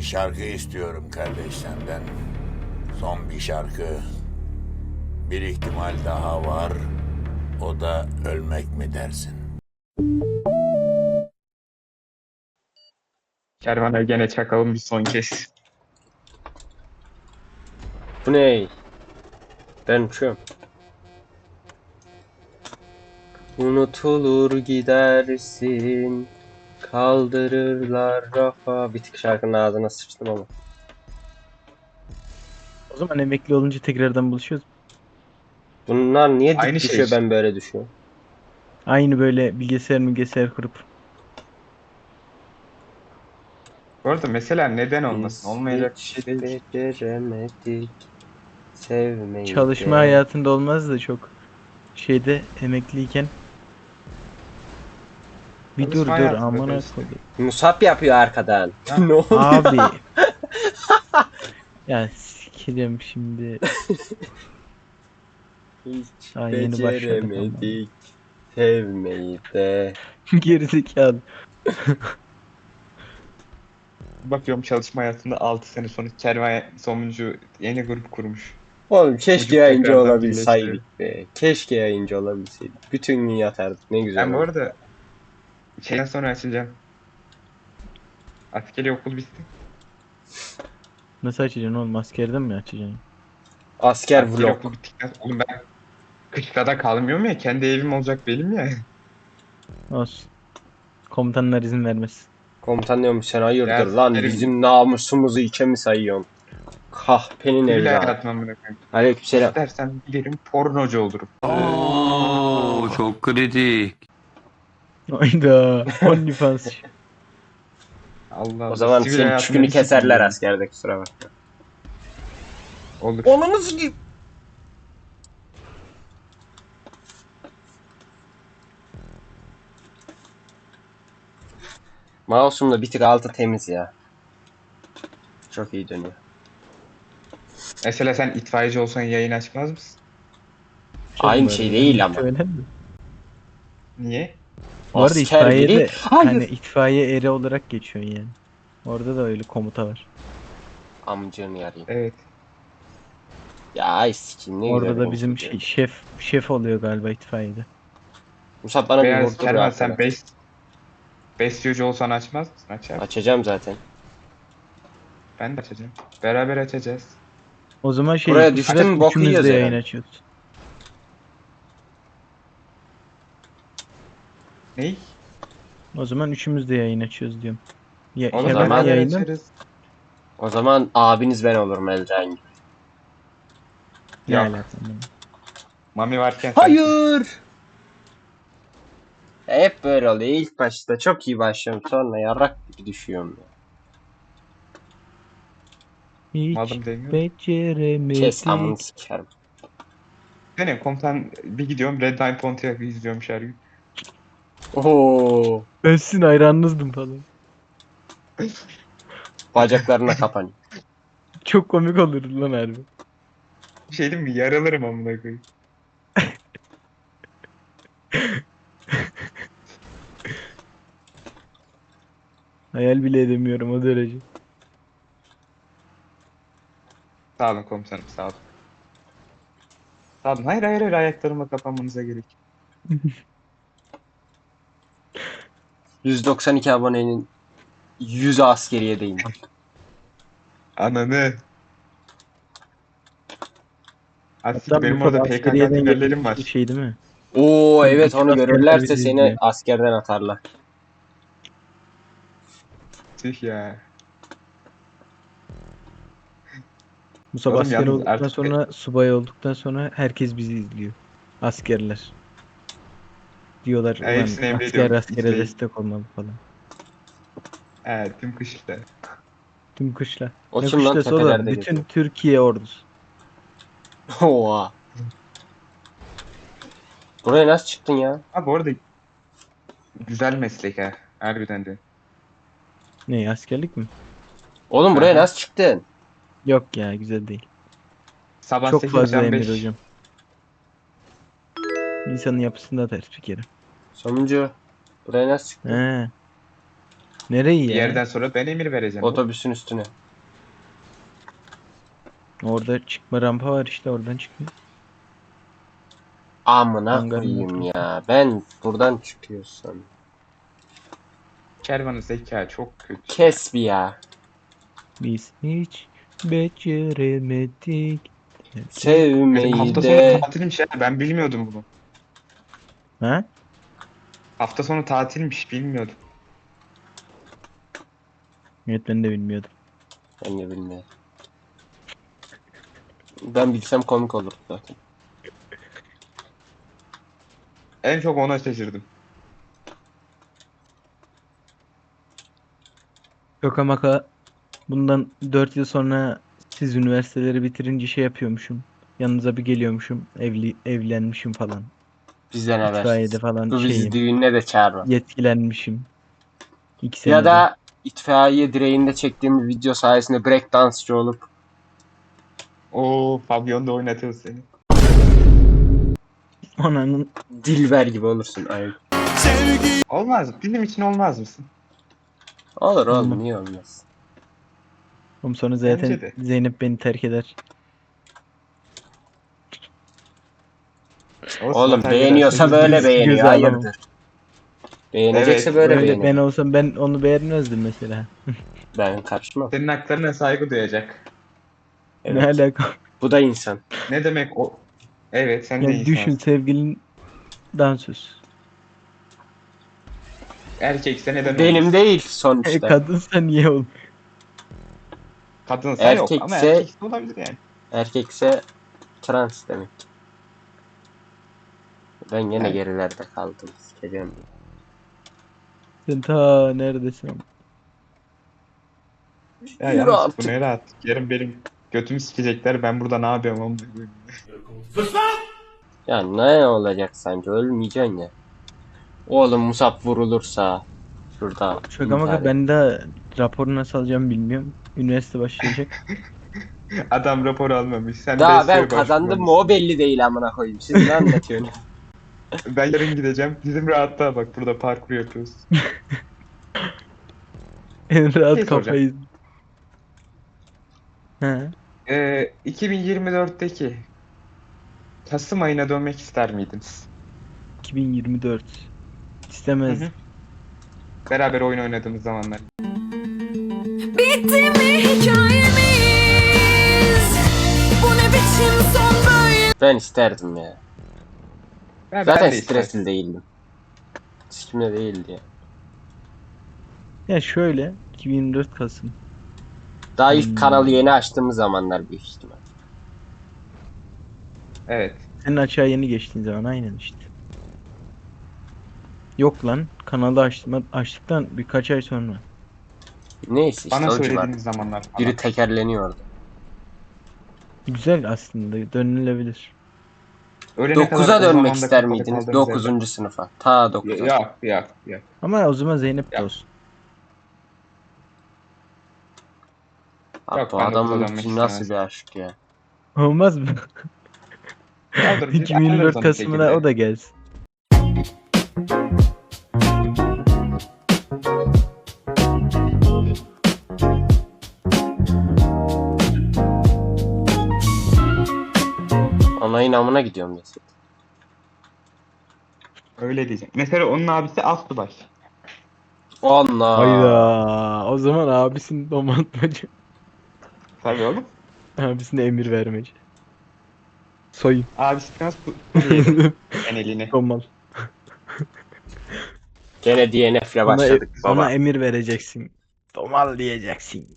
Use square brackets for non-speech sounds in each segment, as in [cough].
Bir şarkı istiyorum kardeş senden. Son bir şarkı. Bir ihtimal daha var. O da ölmek mi dersin? Kervan'a gene çakalım bir son kez. Bu ne? Ben uçuyorum. Unutulur gidersin. Kaldırırlar rafa. Bir tık şarkının ağzına sıçtım ama. O zaman emekli olunca tekrardan buluşuyoruz. Bunlar niye dik Aynı şey düşüyor işte. ben böyle düşüyorum? Aynı böyle bilgisayar bilgisayar kurup. Bu arada mesela neden olmasın? Olmayacak bir şey değil. Beceremedik. Sevmeyi Çalışma de. hayatında olmaz da çok. Şeyde emekliyken. Bir dur dur amına koyayım. Musab yapıyor arkadan. [laughs] Ne oldu? Abi. [laughs] ya sikeceğim şimdi. Hiç Daha yeni başladık beceremedik. Sevmeyi de. [laughs] Gerizekalı. Bakıyorum çalışma hayatında 6 sene sonra Kervan sonuncu yeni grup kurmuş. Oğlum keşke Çocuk yayıncı olabilseydik be. Keşke yayıncı olabilseydik. Bütün gün yatardık. Ne güzel. Ben bu arada şeyden sonra açacağım. Askeri okul bitti. Nasıl açacaksın oğlum? Askerden mi açacaksın? Asker Askeri vlog. okul bittikten Oğlum ben kışlada kalmıyorum ya. Kendi evim olacak benim ya. [laughs] Olsun. Komutanlar izin vermez. Komutan diyormuş sen hayırdır Ya, lan sikerim. bizim namusumuzu içe mi sayıyorsun? Kahpenin Bile evladı. hayatımdan bırakayım. Aleykümselam. İstersen giderim pornocu olurum. Oo, çok kritik. Hayda. OnlyFans. Allah Allah. O zaman Sivil senin hayatımda çükünü bir keserler askerde kusura bakma. Olur. Onunuz gibi. Mouse'um da bir tık altı temiz ya. Çok iyi dönüyor. Mesela sen itfaiyeci olsan yayın açmaz mısın? Aynı şey değil ama. Öyle mi? Niye? Bu arada Asker itfaiyede biri- Hayır. hani itfaiye eri olarak geçiyor yani. Orada da öyle komuta var. Amcını yarayım. Evet. Ya ay sikim ne Orada güzel da bizim konuşuyor. şey- şef şef oluyor galiba itfaiyede. Musab bana bir Veya vurdur Kervan ya. sen bes besyocu olsan açmaz mısın? Açar. Açacağım zaten. Ben de açacağım. Beraber açacağız. O zaman şey Buraya bu düştün mü boku üçümüz de yiyoruz yayın herhalde. açıyoruz. Ney? O zaman üçümüz de yayın açıyoruz diyorum. Ya, Kemal zaman- yayında mı? açarız. O zaman abiniz ben olurum Elden gibi. Ne Yok. Mami varken sen- Hayır. Hep böyle oluyor. İlk başta çok iyi başlıyorum sonra yarrak gibi düşüyorum. ya. Hiç Malım demiyor. beceremedik. Kes amını sikerim. Benim komutan bir gidiyorum Red Line Pontiac'ı izliyormuş her gün. Oo. Ben sizin hayranınızdım falan. Bacaklarına kapanıyor. Çok komik olurdu lan harbi. Bir şey diyeyim mi? Yaralarım amına koyayım. [laughs] Hayal bile edemiyorum o derece. Sağ olun komutanım sağ olun. Sağ olun. Hayır hayır hayır ayaklarıma kapanmanıza gerek. yok. [laughs] 192 abonenin 100 askeriye değin. Ananı. Hatta Aslında benim orada PKK biberlerim var. şey değil mi? Oo evet onu görürlerse seni değil. askerden atarlar. Tüh ya. Musa Oğlum asker yalnız olduktan artık- sonra subay olduktan sonra herkes bizi izliyor. Askerler. Diyorlar Ya hepsini "Ulan asker emrediyorum, askere izleyin." destek olmalı falan. He tüm kışta. Tüm kışla. O ne kim lan tepelerde Bütün geziyor? Türkiye ordusu. Oha. Buraya nasıl çıktın ya? Ha bu arada güzel meslek ha. Harbiden de. Ne askerlik mi? Oğlum buraya Aha. nasıl çıktın? Yok ya güzel değil. Sabah Çok 8 fazla emir 5. hocam. İnsanın yapısında ters bir kere. Sonuncu. Buraya nasıl çıktın? He. Nereyi Bir ya? yerden sonra ben emir vereceğim. Otobüsün üstüne. Orada çıkma rampa var işte oradan çıkıyor. Amına Hangarın koyayım ya. Ben buradan çıkıyorsam. Kervanı zeka çok kötü. Kes bir ya. Biz hiç beceremedik. Benim Sevmeyi hafta de. sonu tatilmiş ya. Ben bilmiyordum bunu. Ha? Hafta sonu tatilmiş bilmiyordum. Evet ben de bilmiyordum. Ben de bilmiyorum. Ben bilsem komik olur zaten. En çok ona şaşırdım. Şaka maka bundan 4 yıl sonra siz üniversiteleri bitirince şey yapıyormuşum. Yanınıza bir geliyormuşum. Evli evlenmişim falan. Bizden haber. İtfaiyede falan Bu bizi şeyim. düğününe de çağırma. Yetkilenmişim. İki. Ya da itfaiye direğinde çektiğim video sayesinde breakdance'cı olup Oo pavyonda oynatıyor seni. Ananın Dilber gibi olursun. Ay. Olmaz. Bizim için olmaz mısın? Olur oğlum Olmaz. niye olmaz? Oğlum sonra zaten Bence de. Zeynep beni terk eder. Olsun, Oğlum beğeniyorsa böyle göz- beğeniyor. alamam. Hayırdır? Beğenecekse Evet, böyle Öyle beğenir. ben olsam ben onu beğenmezdim mesela. [laughs] Ben karışmam. Senin haklarına saygı duyacak. Ne Evet. alaka? Bu da insan. Ne demek o? Evet sen de Yani düşün insansın. sevgilin dansöz. Erkekse neden Benim olmasın? değil E, sonuçta. kadınsa niye olmuyor? Kadınsa yok ama Erkekse- erkekse olabilir yani. Erkekse trans demek. Ben yine gerilerde kaldım. Sikeceğim. Sen ta neredesin? Ya Yürü yalnız artık. bu ne rahat. Yarın benim götümü sikecekler ben burada ne yapıyorum onu. Ya ne olacak sence? Ölmeyeceksin ya. Oğlum Musab vurulursa şurada Şaka intihar maka et. ben de raporu nasıl alacağım bilmiyorum. Üniversite başlayacak. [laughs] Adam rapor almamış. Sen Daha ben kazandım mı o belli değil amına koyayım. Siz ne anlatıyorsunuz? [laughs] Ben yarın gideceğim. Bizim rahatta bak burada parkur yapıyoruz. [laughs] en rahat Şey soracağım. kafayı. He. Ee, 2024'teki Kasım ayına dönmek ister miydiniz? 2024. İstemez. Hı hı. Beraber oyun oynadığımız zamanlar. Bitti mi hikayemiz? Bu ne biçim son böyle? ben isterdim ya. Ben, Zaten ben de stresli değildim. Sikimde değildi ya. Ya şöyle 2024 Kasım. Daha ilk Hmm. kanalı yeni açtığımız zamanlar büyük ihtimal. Evet. Senin açığa yeni geçtiğin zaman aynen işte. Yok lan kanalı açtım, açtıktan birkaç ay sonra. Neyse işte Bana o civar. söylediğiniz zamanlar falan. Biri tekerleniyordu. Güzel aslında dönülebilir. Ölene kadar 9'a o dönmek zamanda ister kapalı miydiniz? kaldığımız 9. sınıfa. Ta 9'a. yerden. Yok yok yok. Ama o zaman Zeynep de Ya. olsun. Abi Yok, bu ben de adamın dokuz'a dönmek için nasıl istemezdim. bir aşk ya. Olmaz mı? Kaldır, biz 2024 ayarlarız [laughs] onu bir Kasım'ına şekilde. o da gelsin. Onayın amına gidiyorum desin. Öyle diyeceğim. Mesela onun abisi Aslıbaş. Allah. Hayda. O zaman abisinin domaltmacı. Tabii oğlum. Abisine emir vermeci. Soyun. Abisi tutuyor [laughs] en eline. Domal. Gene DNF'le Ona, başladık ona baba. emir vereceksin. Domal diyeceksin.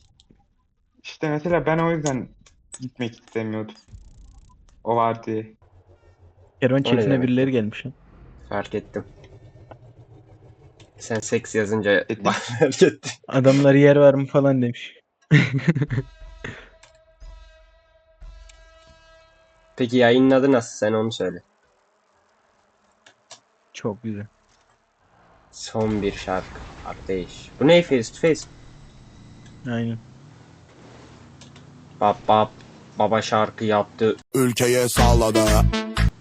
İşte mesela ben o yüzden gitmek istemiyordum. O var diye. Kervan O ne chatine demek? birileri gelmiş. ha. Fark ettim. Sen seks yazınca [laughs] fark ettim. Adamlar yer var mı falan demiş. [laughs] Peki yayının adı nasıl? Sen onu söyle. Çok güzel. Son bir şarkı. Kardeş. Bu ne face to face? Aynen. Baba, baba şarkı yaptı. ülkeye sağladı.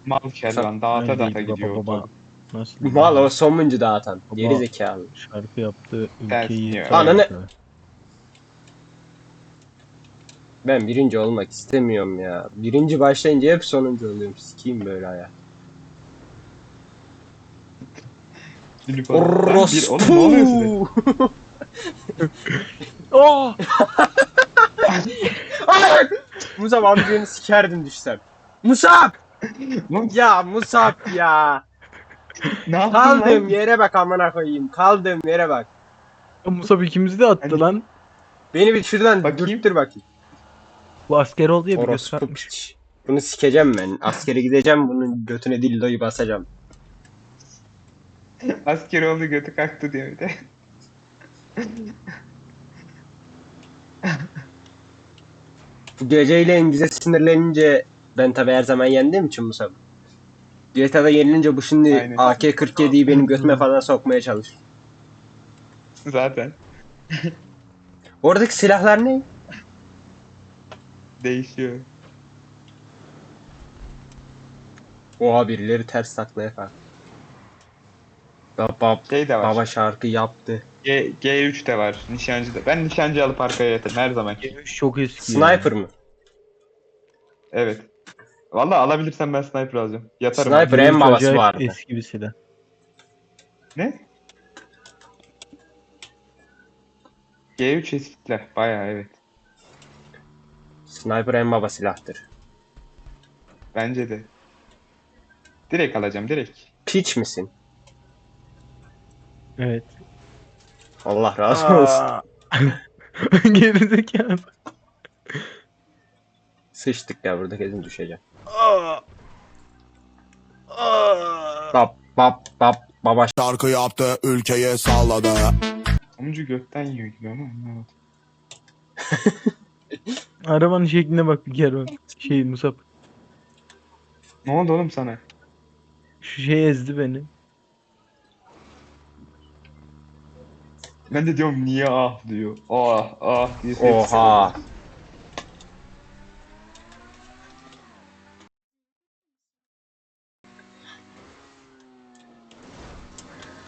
Mal kervan dağıta dağıta baba, gidiyor. baba. Nasıl? Mal o sonuncu dağıtan. Geri Ama- zekalı. Şarkı yaptı Ters ülkeyi. diyor. Ananı- Ben birinci olmak istemiyorum ya. Birinci başlayınca hep sonuncu oluyorum. Sikiyim böyle hayat. Unicorn. Lan bir- Oğlum ne oluyor size? [laughs] Oh! Musab amcanı sikerdim düşsem. Musab! Ya Musab ya! ne yaptın Kaldığım lan? yere bak amına koyayım. Kaldığım yere bak. Musab ikimizi de attı Hani- lan. Beni bir şuradan Bakayım. dürttür bakayım. Bu asker oldu ya bir Orospu göstermiş. piç. Bunu sikeceğim ben. Askere gideceğim bunun götüne dildoyu basacağım. Asker oldu götü kalktı diyor bir de. Bu geceyle bize sinirlenince ben tabi her zaman yendiğim için Musab. GTA'da yenilince bu şimdi Aynen. AK-47'yi benim götüme falan sokmaya çalışıyor. Zaten [laughs] Oradaki silahlar ne? değişiyor. Oha birileri ters taklaya kalktı. Bab, bab, Şey de var. baba şarkı yaptı. G, G3 de var. Nişancı da. Ben nişancı alıp arkaya yatırım her zaman. Çok eski. Sniper mı? Evet. Valla alabilirsem ben sniper alacağım. Yatarım. Sniper G3 en babası acayip vardı. Eski bir silah. Ne? G3 eskiler. Bayağı evet. Sniper en baba silahtır. Bence de. Direkt alacağım direkt. Piç misin? Evet. Allah razı olsun. Aa. [laughs] Gerizekalı. Sıçtık ya burada kesin düşeceğim. Bap bap bap baba Şarkı yaptı, ülkeye salladı. Omcu gökten yiyor gibi ama anlamadım. [laughs] Arabanın şekline bak bir kere. Şey Musab. Ne oldu oğlum sana? Şu şey ezdi beni. Ben de diyorum niye ah diyor. Ah ah diye Oha.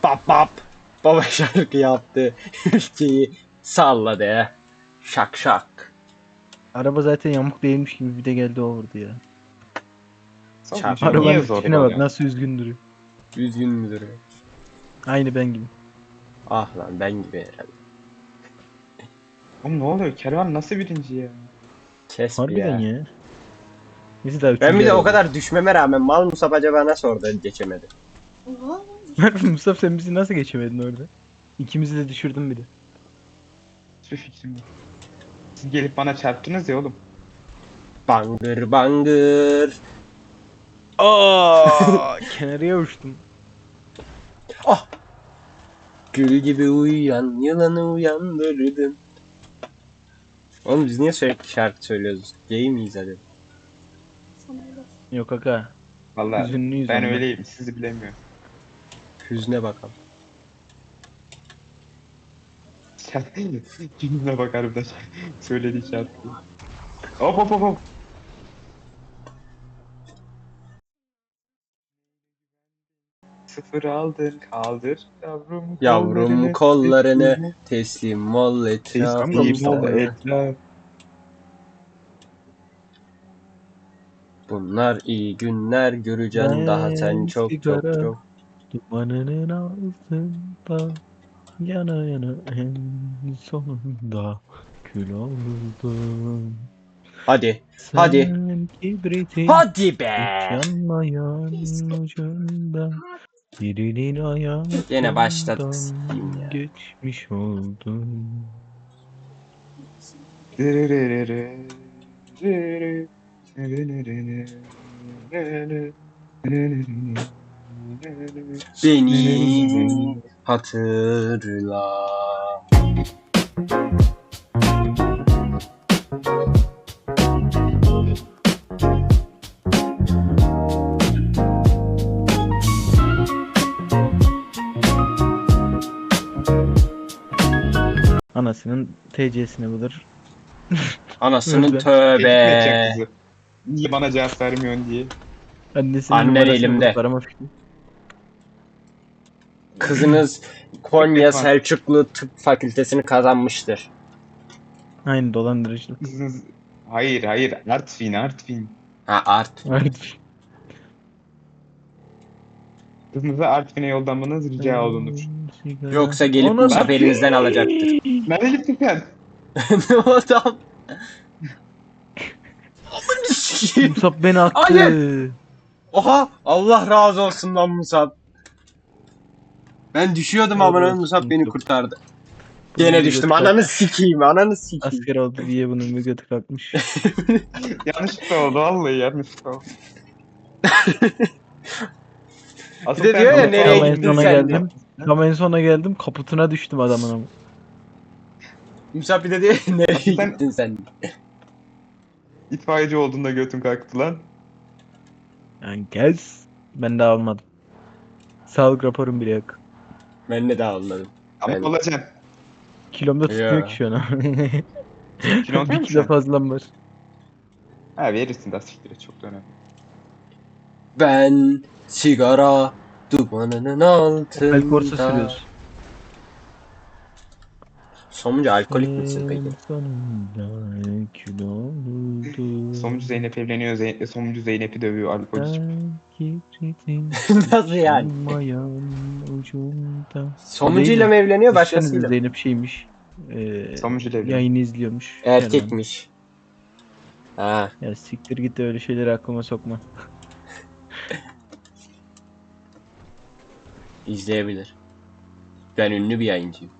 Bap bap. Baba şarkı yaptı. [laughs] Ülkeyi salladı. Şak şak. Araba zaten yamuk değilmiş gibi bir de geldi o vurdu ya. Çarp- niye Arabanın zor tipine bak nasıl üzgün duruyor. Üzgün müdür? Aynı ben gibi. Ah lan ben gibi herhalde. Oğlum ne oluyor? Kervan nasıl birinci ya? Kes bir Harbiden ya. ya. Neyse daha Ben bir de o kadar düşmeme rağmen mal Musab acaba nasıl orada geçemedi? Mustafa sen bizi nasıl geçemedin orada? İkimizi de düşürdün bir de. Hiçbir fikrim yok. Siz gelip bana çarptınız ya oğlum. Bangır bangır. Aa, [laughs] kenarıya uçtum. Gül gibi uyuyan yılanı uyandırdım. Oğlum biz niye sürekli şarkı söylüyoruz? Gay miyiz hadi? Yok aga. Vallahi Hüzünlüyüz ben ondan. öyleyim. Sizi bilemiyorum. Hüzne bakalım. Gününe bakarım da söylediği şarkı. Hop hop hop hop. Sıfır aldın kaldır yavrum Yavrum kollarını teslim ol. Teslim ol etraf. Bunlar iyi günler göreceksin daha sen Ben çok çok sigara- çok. Dumanının altında yana yana en sonunda kül oldum. Hadi. Hadi. Sen kibritin Hadi be. yanmayan ucunda birinin ayağından Gene başladık s**eyim ya. geçmiş oldum. Beni hatırla. Anasının TC'sini bulur. Anasının tövbe. kızı. Niye bana cevap vermiyorsun diye. Annesinin numarasını elimde. bulur, arama fikri. kızınız [laughs] Konya Selçuklu Tıp Fakültesini kazanmıştır. Aynı dolandırıcılık. Kızınız- Hayır hayır Artvin Artvin. Ha art. Evet. Kızınızı Artvin'e yollanmanız rica olunur. Yoksa gelip Ona- Musab elinizden alacaktır. Nereye gittin sen? [laughs] ne sikeyim. Musab beni attı. Hayır. Oha Allah razı olsun lan Musab. Ben düşüyordum ama Evet, Musab beni kurtardı. Gene düştüm. Ananı sikeyim. Ananı sikeyim. Asker oldu diye bunun bir götü kalkmış. [laughs] yanlışlıkla oldu vallahi yanlışlıkla oldu. Bir de diyor ya, nereye gittin sen? geldim. Tam en sona geldim kaputuna düştüm adamın ama. Musab bir de diyor [laughs] nereye Sen- gittin sen? İtfaiyeci olduğunda götün kalktı lan. Yani gez. Ben daha almadım. Sağlık raporum bile yok. Ben de daha olmadım. Ama Ben- olacaksın. Kilomda tutmuyor Ya. ki şu an. [laughs] Kilon [laughs] bir kilo fazlam var. Ha verirsin de siktir et, çok da önemli. Ben sigara dumanının altında. Opel Corsa sürüyoruz. Sonucu alkolik misin peki? Sonucu Zeynep evleniyor. Zeynep, sonucu Zeynep'i dövüyor alkol içip. Ben kibritin [laughs] Nasıl yani? ucunda. Sonucuyla mı evleniyor Başkasıyla. Zeynep şeymiş. Ee, Sonucu evleniyor. yayını izliyormuş. Erkekmiş. Ha. Ya siktir git öyle şeyleri aklıma sokma. [laughs] izleyebilir. Ben ünlü bir yayıncıyım.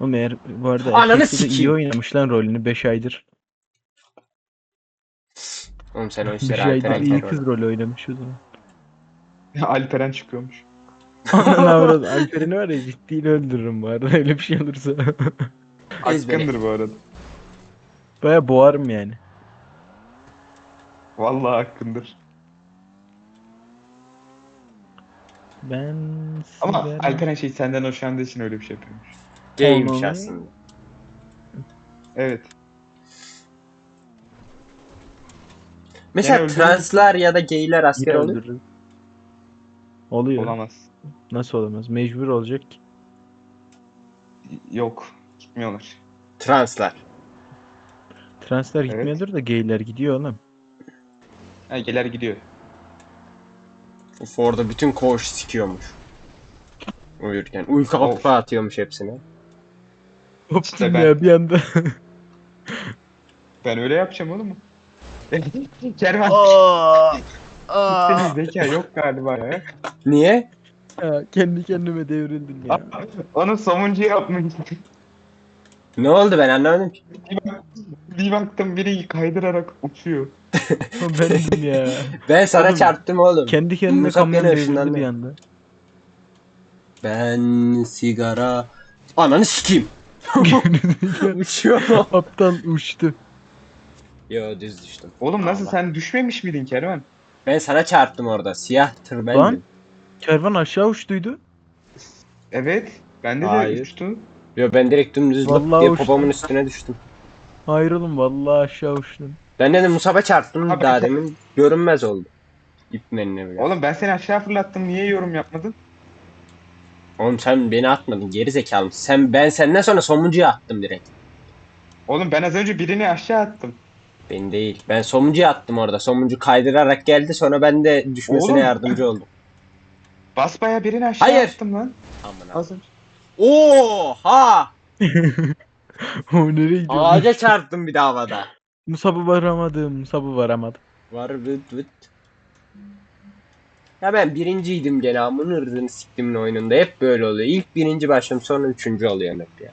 Oğlum eğer bu arada Ananı erkekse de iyi sikeyim. oynamış lan rolünü 5 aydır. Oğlum sen o [laughs] 5 işleri aydır Alperen iyi Kervan. kız rolü oynamış o zaman. Alperen çıkıyormuş. [laughs] Anan avradı. Alper'ini var ya ciddiyle öldürürüm bu arada [laughs] öyle bir şey olursa. Ezbere. Hakkındır bu arada. Baya boğarım yani. Vallahi hakkındır. Ben Ama sigara- Alperen şey senden hoşlandığı için öyle bir şey yapıyormuş. Gaymiş Onu- aslında. Evet. Mesela öldürürüm. translar ya da gayler Yine asker oluyor. öldürürüm. Oluyor. Olamaz. Nasıl olamaz? Mecbur olacak ki. Yok. Gitmiyorlar. Translar. Transfer Evet. gitmiyordur da gayler gidiyor oğlum. Ha geler gidiyor. Uf orada bütün koğuş sikiyormuş. Uyurken. Uyku hapı atıyormuş hepsine. Hoptum ben- ya bir anda. Ben öyle yapacağım oğlum. [laughs] Kervan. Senin zeka yok galiba ya. Niye? Ya, kendi kendime devrildim ya. Onu somuncu yapmış. Ne oldu ben anlamadım ki. Bir baktım biri kaydırarak uçuyor. Bendim [laughs] ya. Ben sana Oğlum, çarptım oğlum. Kendi kendime Musab kamyon ışınlandı. bir anda. Ben sigara... Ananı sikeyim. [laughs] Uçuyor. Aptal uçtu. Yo düz düştüm. Oğlum nasıl Allah. sen düşmemiş miydin Kervan? Ben sana çarptım orada. Siyah tır bendim. Lan. Kervan aşağı uçtuydu. Evet. Bende de Hayır. uçtu. Yo ben direkt dümdüz Vallahi diye uçtum. popomun üstüne düştüm. Hayır oğlum vallahi aşağı uçtun. Ben dedim Musab'a çarptım Abi daha demin. Görünmez oldu. İpmenine bile. Oğlum ben seni aşağı fırlattım. Niye yorum yapmadın? Oğlum sen beni atmadın geri zekalı mısın? Sen ben senden sonra somuncuya attım direkt. Oğlum ben az önce birini aşağı attım. Ben değil. Ben somuncuya attım orada. Somuncu kaydırarak geldi sonra ben de düşmesine Oğlum. yardımcı oldum. Basbaya birini aşağı Hayır. attım lan. Amına. Az önce. Oha! [laughs] o nereye gidiyor? Ağaca çarptım bir de havada. Musab'ı varamadım. Musab'ı varamadım. Var vıt vıt. Ya ben birinciydim gene amın ırdını siktimin oyununda. Hep böyle oluyor. İlk birinci başım sonra üçüncü oluyor hep ya.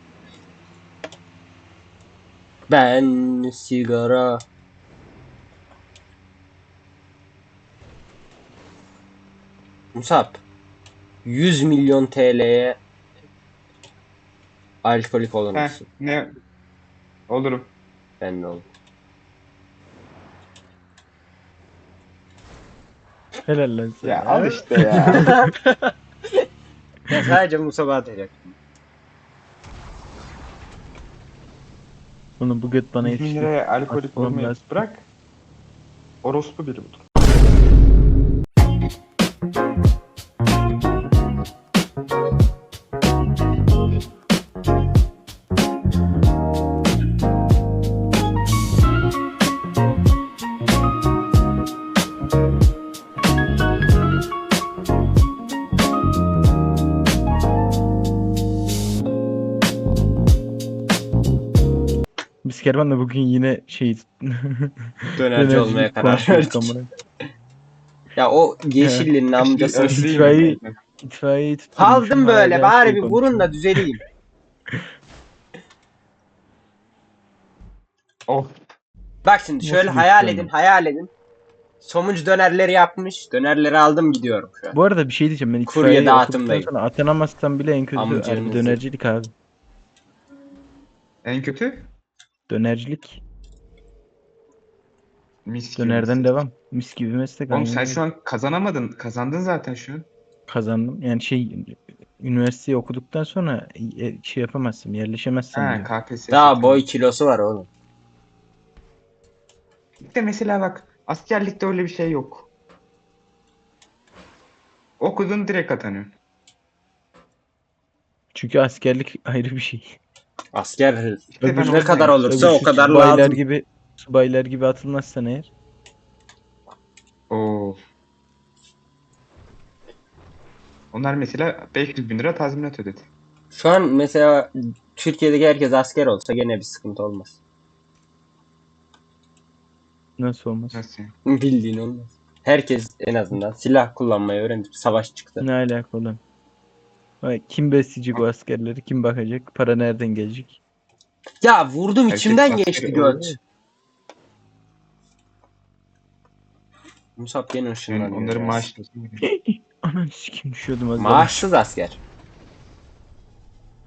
Ben sigara Musab 100 milyon TL'ye alkolik olur Heh, musun? ne? Olurum. Ben de oldum. Helal lan sana. Ya al işte ya. [laughs] Ya sadece Musab'a atacak. Oğlum bu göt bana 100 bin yetişti. liraya alkolik olmayı lazım. bırak. Orospu biri budur. Biz Kervan'la bugün yine şey [laughs] Dönerci olmaya karar verdik. amına. Ya o yeşillinin amcası. İtfaiye- tutturmuşum, Kaldım böyle hala bari şey bir vurun da düzeleyim. [laughs] Of. Bak şimdi şöyle Nasıl hayal geçti edin hayal edin. Somuncu dönerleri yapmış. Dönerleri aldım gidiyorum şu an. Bu arada bir şey diyeceğim ben Kurye itfaiye dağıtımdayım. sonra atanamazsam bile en kötü Amcanızı. dönercilik abi. En kötü? Dönercilik. Mis gibi Dönerden meslek. devam. Mis gibi meslek. Oğlum sen şu an kazanamadın. Kazandın zaten şu an. kazandım. Yani şey üniversiteyi okuduktan sonra e, şey yapamazsın, yerleşemezsin Ha diyor. KPSS. Daha boy kilosu var oğlum. İşte mesela bak askerlikte öyle bir şey yok. Okudun direkt atanıyorsun. Çünkü askerlik [laughs] ayrı bir şey. Asker öbür ne kadar olursa Öbür o kadar subaylar lazım. gibi subaylar gibi atılmazsan eğer Oo. Onlar mesela 500 bin lira tazminat ödedi. Şu an mesela Türkiye'deki herkes asker olsa gene bir sıkıntı olmaz. nasıl olmaz? Nasıl? Bildiğin olmaz. Herkes en azından silah kullanmayı öğrendi. Savaş çıktı. Ne alaka olan? Vay, Kim besleyecek o askerleri? Kim bakacak? Para nereden gelecek? Ya vurdum Herkes içimden askeri geçti oluyor göt. Musab gene Yani ışınlanıyor. onların ya. maaşı Ananı sikim düşüyordum az daha. Maaşsız asker.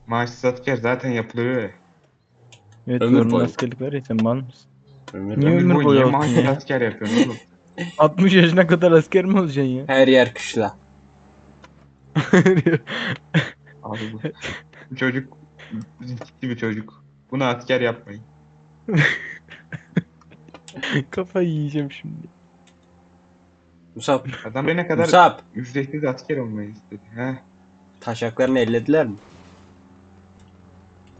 maaşsız asker zaten yapılıyor ya. Evet Ömür zorunlu boyu. askerlik var ya sen mal mısın? Ömür Niye ömür boyu boyu maaşsız ya? asker yapıyorsun oğlum? [laughs] 60 yaşına kadar asker mi olacaksın ya? Her yer kışla. Abi bu. bu [laughs] çocuk riskli bir çocuk. Bunu asker yapmayın. [laughs] Kafayı yiyeceğim şimdi. Musab. Adam ne kadar Musab. ücretsiz asker olmayı istedi. He? Taşaklarını ellediler mi?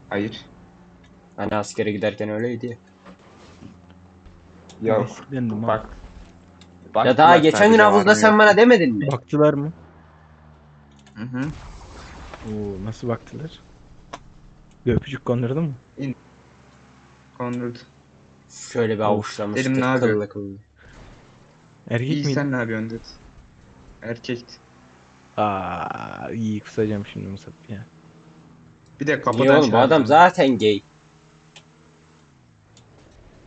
Hayır. Hani askere giderken öyleydi ya. Yok. Esirlendim ha. Bak. Ya daha geçen gün havuzda sen bana demedin mi? Baktılar mı? Hı hı. Oo nasıl baktılar? Bir öpücük kondurdu mu? Konrad. Şöyle bir avuçlamıştı. Dedim, ne yapıyor? Kıllı kıllı. Erkek İyi miydi? sen ne yapıyorsun dedi. Erkekti. Aa iyi kusacağım şimdi Musab ya. Bir de kapıdan Niye oğlum bu adam zaten gay.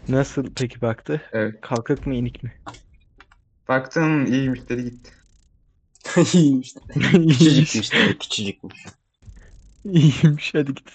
Nasıl peki baktı? Evet. Kalkık mı inik mi? Baktım iyiymiş dedi gitti. [laughs] İyiymiş. Küçücükmüş tabii küçücükmüş. İyiymiş hadi git.